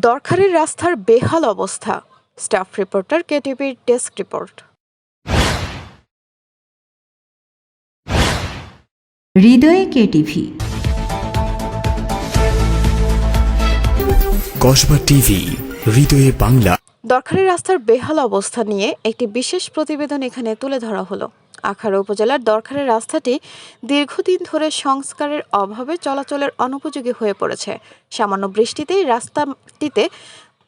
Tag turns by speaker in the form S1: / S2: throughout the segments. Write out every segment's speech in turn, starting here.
S1: দরকারের রাস্তার বেহাল অবস্থা। স্টাফ রিপোর্টার কেটিভির ডেস্ক রিপোর্ট।
S2: হৃদয়ে কেটিভি।
S3: কসবা টিভি হৃদয়ে বাংলা।
S1: দরকারের রাস্তার বেহাল অবস্থা নিয়ে একটি বিশেষ প্রতিবেদন এখানে তুলে ধরা হলো। আখাড়া উপজেলার দরকারের রাস্তাটি দীর্ঘদিন ধরে সংস্কারের অভাবে চলাচলের অনুপযোগী হয়ে পড়েছে। সামান্য বৃষ্টিতেই রাস্তাটিতে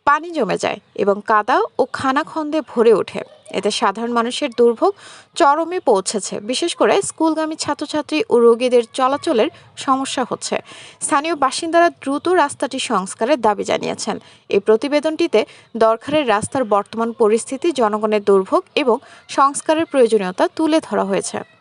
S1: পানি জমে যায় এবং কাদা ও খানাখন্দে ভরে ওঠে। এতে সাধারণ মানুষের দুর্ভোগ চরমে পৌঁছেছে। বিশেষ করে স্কুলগামী ছাত্রছাত্রী ও রোগীদের চলাচলের সমস্যা হচ্ছে। স্থানীয় বাসিন্দারা দ্রুত রাস্তাটি সংস্কারের দাবি জানিয়েছেন। এই প্রতিবেদনটিতে দরকারের রাস্তার বর্তমান পরিস্থিতি, জনগণের দুর্ভোগ এবং সংস্কারের প্রয়োজনীয়তা তুলে ধরা হয়েছে।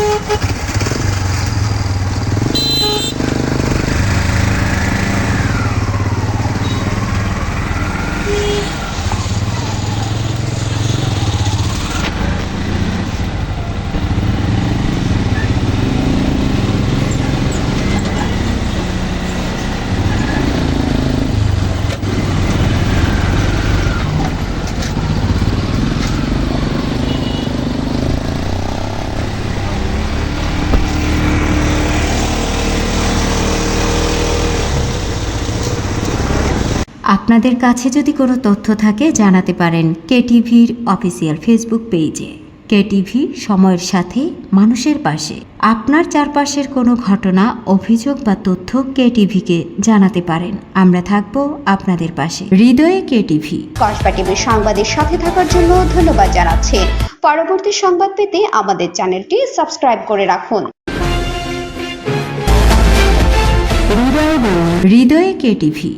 S1: Thank you.
S2: আপনাদের কাছে যদি কোনো তথ্য থাকে জানাতে পারেন কেটিভির অফিসিয়াল ফেসবুক পেজে। কেটিভি সময়ের সাথে মানুষের পাশে। আপনার চারপাশের কোনো ঘটনা অভিযোগ বা তথ্য কেটিভিকে জানাতে পারেন। আমরা থাকব আপনাদের পাশে। হৃদয়ে কেটিভি।
S4: কসবা টিভির সংবাদের সাথে থাকার জন্য ধন্যবাদ জানাচ্ছি। পরবর্তী সংবাদ পেতে আমাদের চ্যানেলটি সাবস্ক্রাইব করে রাখুন।
S2: হৃদয়ে কেটিভি।